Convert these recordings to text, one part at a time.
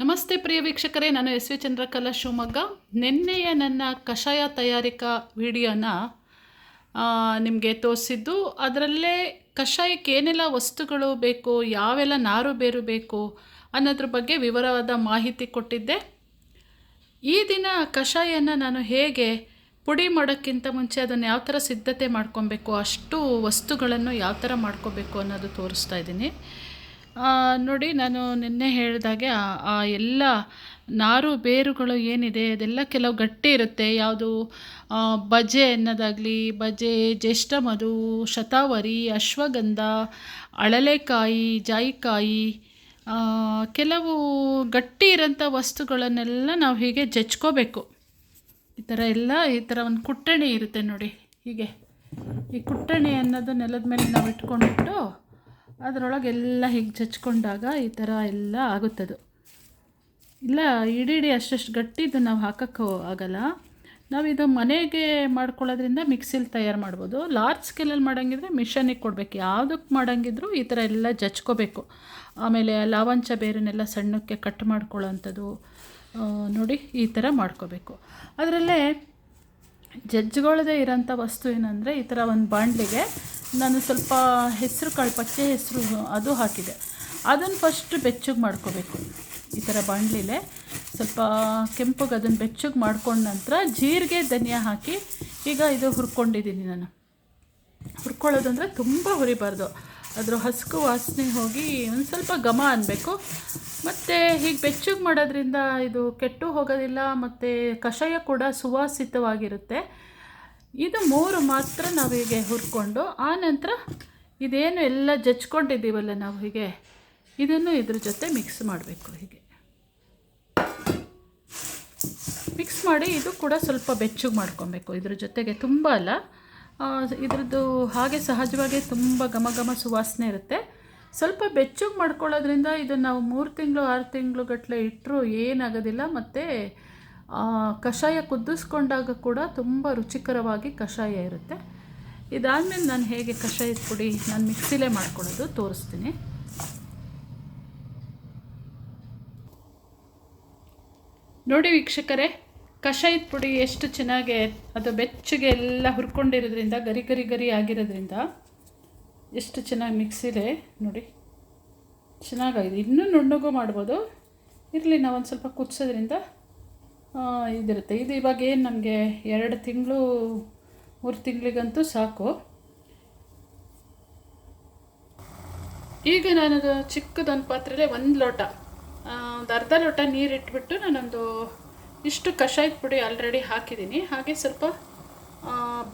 ನಮಸ್ತೆ ಪ್ರಿಯ ವೀಕ್ಷಕರೇ, ನಾನು ಎಸ್ ವಿ ಚಂದ್ರಕಲಾ ಶಿವಮೊಗ್ಗ. ನಿನ್ನೆಯ ನನ್ನ ಕಷಾಯ ತಯಾರಿಕಾ ವಿಡಿಯೋನ ನಿಮಗೆ ತೋರಿಸಿದ್ದು. ಅದರಲ್ಲೇ ಕಷಾಯಕ್ಕೆ ಏನೆಲ್ಲ ವಸ್ತುಗಳು ಬೇಕು, ಯಾವೆಲ್ಲ ನಾರು ಬೇರು ಬೇಕು ಅನ್ನೋದ್ರ ಬಗ್ಗೆ ವಿವರವಾದ ಮಾಹಿತಿ ಕೊಟ್ಟಿದ್ದೆ. ಈ ದಿನ ಕಷಾಯನ ನಾನು ಹೇಗೆ ಪುಡಿ ಮಾಡೋಕ್ಕಿಂತ ಮುಂಚೆ ಅದನ್ನು ಯಾವ ಥರ ಸಿದ್ಧತೆ ಮಾಡ್ಕೊಬೇಕು, ಅಷ್ಟು ವಸ್ತುಗಳನ್ನು ಯಾವ ಥರ ಮಾಡ್ಕೋಬೇಕು ಅನ್ನೋದು ತೋರಿಸ್ತಾ ಇದ್ದೀನಿ. ನೋಡಿ, ನಾನು ನಿನ್ನೆ ಹೇಳಿದಾಗೆ, ಆ- ಎಲ್ಲ ನಾರು ಬೇರುಗಳು ಏನಿದೆ, ಅದೆಲ್ಲ ಕೆಲವು ಗಟ್ಟಿ ಇರುತ್ತೆ. ಯಾವುದು ಬಜೆ ಅನ್ನೋದಾಗಲಿ, ಬಜೆ, ಜ್ಯೇಷ್ಠ ಮಧು, ಶತಾವರಿ, ಅಶ್ವಗಂಧ, ಅಳಲೆಕಾಯಿ, ಜಾಯಿಕಾಯಿ ಕೆಲವು ಗಟ್ಟಿ ಇರೋಂಥ ವಸ್ತುಗಳನ್ನೆಲ್ಲ ನಾವು ಹೀಗೆ ಜಚ್ಕೋಬೇಕು ಈ ಥರ ಎಲ್ಲ, ಈ ಥರ ಒಂದು ಕುಟ್ಟಣಿ ಇರುತ್ತೆ ನೋಡಿ, ಹೀಗೆ. ಈ ಕುಟ್ಟಣಿ ಅನ್ನೋದು ನೆಲದ ಮೇಲೆ ನಾವು ಇಟ್ಕೊಂಡ್ಬಿಟ್ಟು ಅದರೊಳಗೆ ಹಿಂಗೆ ಜಚ್ಕೊಂಡಾಗ ಈ ಥರ ಎಲ್ಲ ಆಗುತ್ತದು. ಇಲ್ಲ, ಇಡೀ ಇಡೀ ಅಷ್ಟಷ್ಟು ಗಟ್ಟಿದ್ದು ನಾವು ಹಾಕೋಕ್ಕೂ ಆಗಲ್ಲ. ನಾವು ಇದು ಮನೆಗೆ ಮಾಡ್ಕೊಳ್ಳೋದ್ರಿಂದ ಮಿಕ್ಸಿಲಿ ತಯಾರು ಮಾಡ್ಬೋದು. ಲಾರ್ಜ್ ಸ್ಕೇಲಲ್ಲಿ ಮಾಡೋಂಗಿದ್ರೆ ಮಿಷನಿಗೆ ಕೊಡಬೇಕು. ಯಾವುದಕ್ಕೆ ಮಾಡೋಂಗಿದ್ರು ಈ ಥರ ಎಲ್ಲ ಜಚ್ಕೋಬೇಕು. ಆಮೇಲೆ ಲಾವಂಚ ಬೇರನ್ನೆಲ್ಲ ಸಣ್ಣಕ್ಕೆ ಕಟ್ ಮಾಡ್ಕೊಳ್ಳೋಂಥದ್ದು ನೋಡಿ ಈ ಥರ ಮಾಡ್ಕೋಬೇಕು. ಅದರಲ್ಲೇ ಜಜ್ಜ್ಗೊಳ್ಳದೆ ಇರೋಂಥ ವಸ್ತು ಏನಂದರೆ ಈ ಥರ ಒಂದು ಬಾಣಲಿಗೆ ನಾನು ಸ್ವಲ್ಪ ಹೆಸರು ಕಾಳು, ಪಚ್ಚೆ ಹೆಸರು ಅದು ಹಾಕಿದೆ. ಅದನ್ನು ಫಸ್ಟ್ ಬೆಚ್ಚಗೆ ಮಾಡ್ಕೋಬೇಕು. ಈ ಥರ ಬಾಣಲಿಲೆ ಸ್ವಲ್ಪ ಕೆಂಪಗೆ ಅದನ್ನು ಬೆಚ್ಚಗೆ ಮಾಡ್ಕೊಂಡ ನಂತರ ಜೀರಿಗೆ, ಧನಿಯಾ ಹಾಕಿ ಈಗ ಇದು ಹುರ್ಕೊಂಡಿದ್ದೀನಿ ನಾನು. ಹುರ್ಕೊಳ್ಳೋದಂದರೆ ತುಂಬ ಹುರಿಬಾರ್ದು. ಅದರ ಹಸ್ಕು ವಾಸನೆ ಹೋಗಿ ಒಂದು ಸ್ವಲ್ಪ ಘಮ ಅನ್ನಬೇಕು ಮತ್ತು ಹೀಗೆ ಬೆಚ್ಚಗೆ ಮಾಡೋದ್ರಿಂದ ಇದು ಕೆಟ್ಟು ಹೋಗೋದಿಲ್ಲ, ಮತ್ತು ಕಷಾಯ ಕೂಡ ಸುವಾಸಿತವಾಗಿರುತ್ತೆ. ಇದು ಮೂರು ಮಾತ್ರ ನಾವು ಹೀಗೆ ಹುರ್ಕೊಂಡು, ಆ ನಂತರ ಇದೇನು ಎಲ್ಲ ಜಚ್ಕೊಂಡಿದ್ದೀವಲ್ಲ ನಾವು ಹೀಗೆ? ಇದನ್ನು ಇದ್ರ ಜೊತೆ ಮಿಕ್ಸ್ ಮಾಡಬೇಕು ಹೀಗೆ. ಮಿಕ್ಸ್ ಮಾಡಿ ಇದು ಕೂಡ ಸ್ವಲ್ಪ ಬೆಚ್ಚಗೆ ಮಾಡ್ಕೊಬೇಕು, ಇದ್ರ ಜೊತೆಗೆ ತುಂಬ ಅಲ್ಲ. ಇದರದ್ದು ಹಾಗೆ ಸಹಜವಾಗಿ ತುಂಬ ಘಮ ಘಮ ಸುವಾಸನೆ ಇರುತ್ತೆ. ಸ್ವಲ್ಪ ಬೆಚ್ಚಗೆ ಮಾಡ್ಕೊಳ್ಳೋದ್ರಿಂದ ಇದನ್ನು ನಾವು ಮೂರು ತಿಂಗಳು, ಆರು ತಿಂಗಳು ಇಟ್ಟರು ಏನಾಗೋದಿಲ್ಲ, ಮತ್ತು ಕಷಾಯ ಕುದಿಸ್ಕೊಂಡಾಗ ಕೂಡ ತುಂಬ ರುಚಿಕರವಾಗಿ ಕಷಾಯ ಇರುತ್ತೆ. ಇದಾದಮೇಲೆ ನಾನು ಹೇಗೆ ಕಷಾಯದ ಪುಡಿ ನಾನು ಮಿಕ್ಸಿಲೇ ಮಾಡ್ಕೊಳ್ಳೋದು, ತೋರಿಸ್ತೀನಿ. ನೋಡಿ ವೀಕ್ಷಕರೇ, ಕಷಾಯದ ಪುಡಿ ಎಷ್ಟು ಚೆನ್ನಾಗಿ, ಅದು ಬೆಚ್ಚಗೆ ಎಲ್ಲ ಹುರ್ಕೊಂಡಿರೋದ್ರಿಂದ, ಗರಿ ಗರಿ ಗರಿ ಆಗಿರೋದ್ರಿಂದ ಎಷ್ಟು ಚೆನ್ನಾಗಿ ಮಿಕ್ಸಿದೆ ನೋಡಿ. ಚೆನ್ನಾಗಾಗಿದೆ ಇನ್ನೂ ನುಣ್ಣಗೂ ಮಾಡ್ಬೋದು. ಇರಲಿ, ನಾವು ಒಂದು ಸ್ವಲ್ಪ ಕುದಿಸೋದ್ರಿಂದ ಇದಿರುತ್ತೆ. ಇದು ಇವಾಗ ಏನು ನಮಗೆ ಎರಡು ತಿಂಗಳು, ಮೂರು ತಿಂಗಳಿಗಂತೂ ಸಾಕು. ಈಗ ನಾನದು ಚಿಕ್ಕದೊಂದು ಪಾತ್ರೆಲೆ ಒಂದು ಲೋಟ. ಒಂದು ಅರ್ಧ ಲೋಟ ನೀರು ಇಟ್ಬಿಟ್ಟು ನಾನೊಂದು ಇಷ್ಟು ಕಷಾಯದ ಪುಡಿ ಆಲ್ರೆಡಿ ಹಾಕಿದ್ದೀನಿ ಹಾಗೆ ಸ್ವಲ್ಪ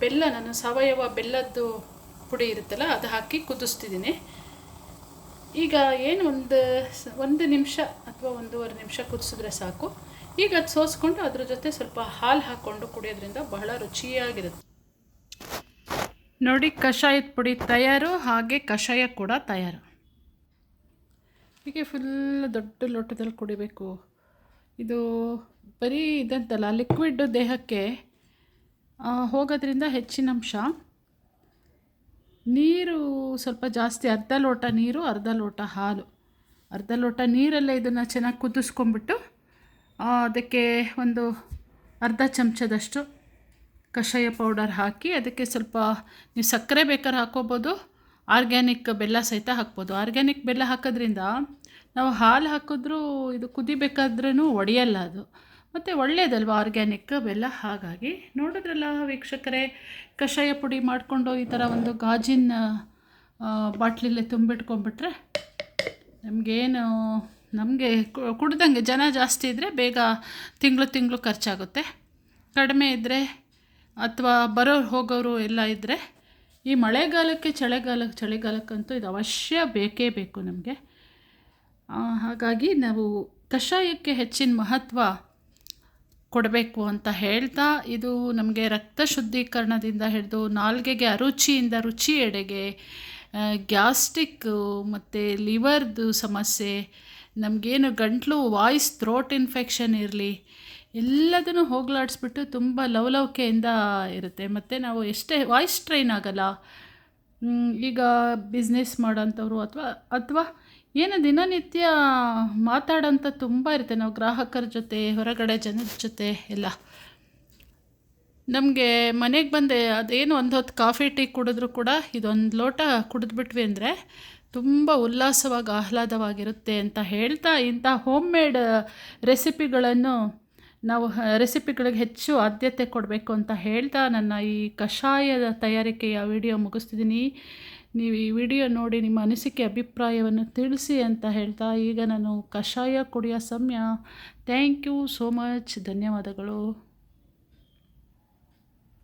ಬೆಲ್ಲ, ನಾನು ಸಾವಯವ ಬೆಲ್ಲದ್ದು ಪುಡಿ ಇರುತ್ತಲ್ಲ, ಅದು ಹಾಕಿ ಕುದಿಸ್ತಿದ್ದೀನಿ ಈಗ ಏನು ಒಂದು ಒಂದು ನಿಮಿಷ ಅಥವಾ ಒಂದೂವರೆ ನಿಮಿಷ ಕುದಿಸಿದ್ರೆ ಸಾಕು. ಈಗ ಅದು ಸೋಸ್ಕೊಂಡು ಅದ್ರ ಜೊತೆ ಸ್ವಲ್ಪ ಹಾಲು ಹಾಕ್ಕೊಂಡು ಕುಡಿಯೋದ್ರಿಂದ ಬಹಳ ರುಚಿಯಾಗಿರುತ್ತೆ. ನೋಡಿ ಕಷಾಯದ ಪುಡಿ ತಯಾರು ಹಾಗೆ ಕಷಾಯ ಕೂಡ ತಯಾರು. ಹೀಗೆ ಫುಲ್ ದೊಡ್ಡ ಲೋಟದಲ್ಲಿ ಕುಡಿಬೇಕು. ಇದು ಬರೀ ಇದಂತಲ್ಲ ಲಿಕ್ವಿಡ್ ದೇಹಕ್ಕೆ ಹೋಗೋದ್ರಿಂದ ಹೆಚ್ಚಿನ ಅಂಶ. ನೀರು ಸ್ವಲ್ಪ ಜಾಸ್ತಿ ಅರ್ಧ ಲೋಟ ನೀರು ಅರ್ಧ ಲೋಟ ಹಾಲು. ಅರ್ಧ ಲೋಟ ನೀರಲ್ಲೇ ಇದನ್ನು ಚೆನ್ನಾಗಿ ಕುದಿಸ್ಕೊಂಬಿಟ್ಟು ಆ, ಅದಕ್ಕೆ ಒಂದು ಅರ್ಧ ಚಮಚದಷ್ಟು ಕಷಾಯ ಪೌಡರ್ ಹಾಕಿ ಅದಕ್ಕೆ ಸ್ವಲ್ಪ ನೀವು ಸಕ್ಕರೆ ಬೇಕಾದ್ರೆ ಹಾಕೋಬೋದು ಆರ್ಗ್ಯಾನಿಕ್ ಬೆಲ್ಲ ಸಹಿತ ಹಾಕ್ಬೋದು. ಆರ್ಗ್ಯಾನಿಕ್ ಬೆಲ್ಲ ಹಾಕೋದ್ರಿಂದ ನಾವು ಹಾಲು ಹಾಕಿದ್ರೂ ಇದು ಕುದಿಬೇಕಾದ್ರೂ ಒಡೆಯಲ್ಲ ಅದು. ಮತ್ತು ಒಳ್ಳೆಯದಲ್ವ ಆರ್ಗ್ಯಾನಿಕ್ ಬೆಲ್ಲ? ಹಾಗಾಗಿ ನೋಡಿದ್ರಲ್ಲ ವೀಕ್ಷಕರೇ, ಕಷಾಯ ಪುಡಿ ಮಾಡಿಕೊಂಡು ಈ ಥರ ಒಂದು ಗಾಜಿನ ಬಾಟ್ಲಲ್ಲೇ ತುಂಬಿಟ್ಕೊಂಡ್ಬಿಟ್ರೆ ನಮಗೇನು ನಮಗೆ ಕುಡ್ದಂಗೆ ಜನ ಜಾಸ್ತಿ ಇದ್ದರೆ ಬೇಗ ತಿಂಗಳು ತಿಂಗಳು ಖರ್ಚಾಗುತ್ತೆ. ಕಡಿಮೆ ಇದ್ದರೆ ಅಥವಾ ಬರೋರು ಹೋಗೋರು ಎಲ್ಲ ಇದ್ದರೆ ಈ ಮಳೆಗಾಲಕ್ಕೆ ಚಳಿಗಾಲಕ್ಕೆ ಚಳಿಗಾಲಕ್ಕಂತೂ ಇದು ಅವಶ್ಯ ಬೇಕೇ ಬೇಕು ನಮಗೆ. ಹಾಗಾಗಿ ನಾವು ಕಷಾಯಕ್ಕೆ ಹೆಚ್ಚಿನ ಮಹತ್ವ ಕೊಡಬೇಕು ಅಂತ ಹೇಳ್ತಾ ಇದು ನಮಗೆ ರಕ್ತ ಶುದ್ಧೀಕರಣದಿಂದ ಹಿಡಿದು ನಾಲ್ಗೆಗೆ ಅರುಚಿಯಿಂದ ರುಚಿ ಎಡೆಗೆ ಗ್ಯಾಸ್ಟಿಕ್ಕು ಮತ್ತು ಲಿವರ್ದು ಸಮಸ್ಯೆ ನಮಗೇನು ಗಂಟ್ಲು ವಾಯ್ಸ್ ಥ್ರೋಟ್ ಇನ್ಫೆಕ್ಷನ್ ಇರಲಿ, ಎಲ್ಲದನ್ನು ಹೋಗಲಾಡಿಸ್ಬಿಟ್ಟು ತುಂಬ ಲವಲವಿಕೆಯಿಂದ ಇರುತ್ತೆ. ಮತ್ತು ನಾವು ಎಷ್ಟೇ ವಾಯ್ಸ್ ಟ್ರೈನ್ ಆಗಲ್ಲ ಈಗ ಬಿಸ್ನೆಸ್ ಮಾಡೋಂಥವ್ರು ಅಥವಾ ಅಥವಾ ಏನು ದಿನನಿತ್ಯ ಮಾತಾಡೋಂಥ ತುಂಬ ಇರುತ್ತೆ. ನಾವು ಗ್ರಾಹಕರ ಜೊತೆ, ಹೊರಗಡೆ ಜನರ ಜೊತೆ ಎಲ್ಲ. ನಮಗೆ ಮನೆಗೆ ಬಂದೆ, ಅದೇನು ಒಂದು ಹೊತ್ತು ಕಾಫಿ, ಟೀ ಕುಡಿದ್ರೂ ಕೂಡ ಇದೊಂದು ಲೋಟ ಕುಡಿದ್ಬಿಟ್ವಿ ಅಂದರೆ ತುಂಬ ಉಲ್ಲಾಸವಾಗಿ ಆಹ್ಲಾದವಾಗಿರುತ್ತೆ ಅಂತ ಹೇಳ್ತಾ ಇಂಥ ಹೋಮ್ ಮೇಡ್ ರೆಸಿಪಿಗಳನ್ನು ನಾವು ರೆಸಿಪಿಗಳಿಗೆ ಹೆಚ್ಚು ಆದ್ಯತೆ ಕೊಡಬೇಕು ಅಂತ ಹೇಳ್ತಾ ನನ್ನ ಈ ಕಷಾಯದ ತಯಾರಿಕೆಯ ವಿಡಿಯೋ ಮುಗಿಸ್ತಿದ್ದೀನಿ. ನೀವು ಈ ವಿಡಿಯೋ ನೋಡಿ ನಿಮ್ಮ ಅನಿಸಿಕೆ, ಅಭಿಪ್ರಾಯವನ್ನು ತಿಳಿಸಿ ಅಂತ ಹೇಳ್ತಾ ಈಗ ನಾನು ಕಷಾಯ ಕುಡಿಯೋ ಸಮಯ. ಥ್ಯಾಂಕ್ ಯು ಸೋ ಮಚ್ ಧನ್ಯವಾದಗಳು.